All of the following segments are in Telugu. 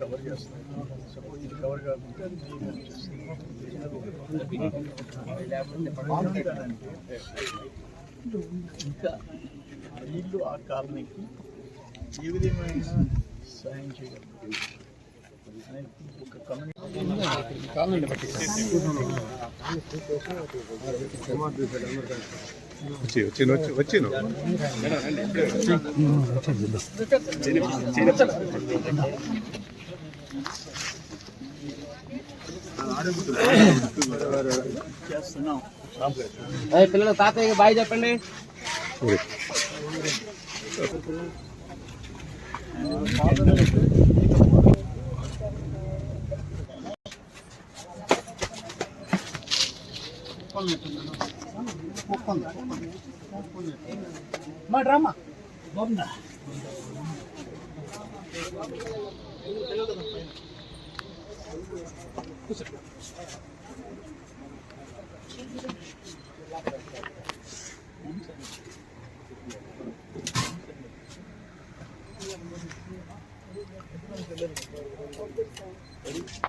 కవర్ చేస్తాం సపోజ్ ఇది కవర్ కాకుండా ఇంకా వీళ్ళు ఆ కాలనీకి ఏ విధమైన సాయం చేయగలరు అనేది ఒక కమ్యూనిటీ వచ్చి వచ్చి వచ్చి వచ్చిను పిల్లలు తాతయ్య బాయ్ చెప్పండి. మా డ్రామా? బాగుందా?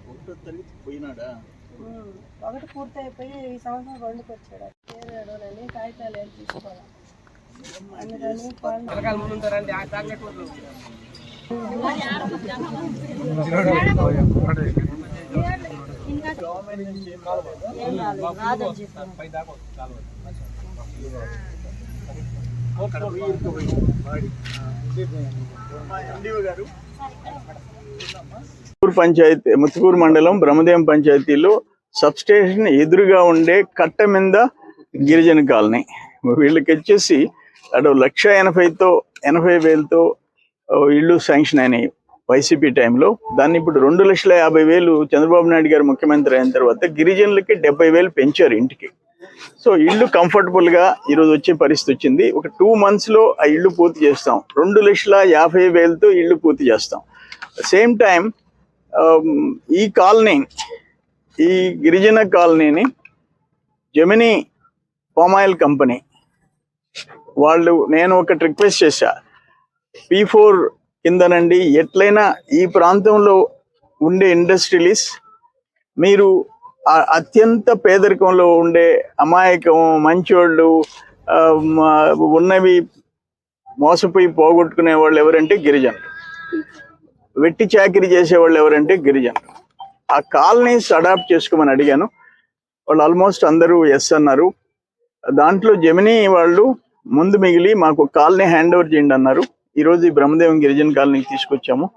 ఒకటో తరగతి పోయినాడా? ఒకటి పూర్తి అయిపోయి ఈ సంవత్సరం రెండుకి వచ్చాడు పేరు ఎడవలని కాగితాలు ఏం తీసుకోవాలి? గవర్నమెంట్ నుంచి ముత్తుకూరు పంచాయతీ ముత్తుకూరు మండలం బ్రహ్మదేవం పంచాయతీలో సబ్ స్టేషన్ ఎదురుగా ఉండే కట్ట మీద గిరిజన కాలనీ. వీళ్ళకి వచ్చేసి అటు లక్ష ఎనభైతో ఎనభై వేలతో ఇళ్ళు శాంక్షన్ అయినాయి వైసీపీ టైంలో. దాన్ని ఇప్పుడు రెండు లక్షల యాభై వేలు చంద్రబాబు నాయుడు గారు ముఖ్యమంత్రి అయిన తర్వాత గిరిజనులకి డెబ్బై వేలు పెంచారు ఇంటికి. సో ఇల్లు కంఫర్టబుల్గా ఈరోజు వచ్చే పరిస్థితి వచ్చింది. ఒక టూ మంత్స్లో ఆ ఇల్లు పూర్తి చేస్తాం. రెండు లక్షల యాభై వేలతో ఇల్లు పూర్తి చేస్తాం. సేమ్ టైం um, ఈ కాలనీ ఈ గిరిజన కాలనీని జమినీ పామాయిల్ కంపెనీ వాళ్ళు నేను ఒకటి రిక్వెస్ట్ చేశా. పీ ఫోర్ కిందనండి ఎట్లయినా ఈ ప్రాంతంలో ఉండే ఇండస్ట్రియలిస్ట్ మీరు అత్యంత పేదరికంలో ఉండే అమాయకం మంచోళ్ళు ఆ, ఉన్నవి మోసపోయి పోగొట్టుకునే వాళ్ళు ఎవరంటే గిరిజనులు. వెట్టి చాకిరీ చేసేవాళ్ళు ఎవరంటే గిరిజనులు. ఆ కాలనీస్ అడాప్ట్ చేసుకోమని అడిగాను. వాళ్ళు ఆల్మోస్ట్ అందరూ ఎస్ అన్నారు. దాంట్లో జమినీ వాళ్ళు ముందు మిగిలి మాకు కాలనీ హ్యాండ్ ఓవర్ చేయండి అన్నారు. ఈరోజు ఈ బ్రహ్మదేవం గిరిజన కాలనీకి తీసుకొచ్చాము.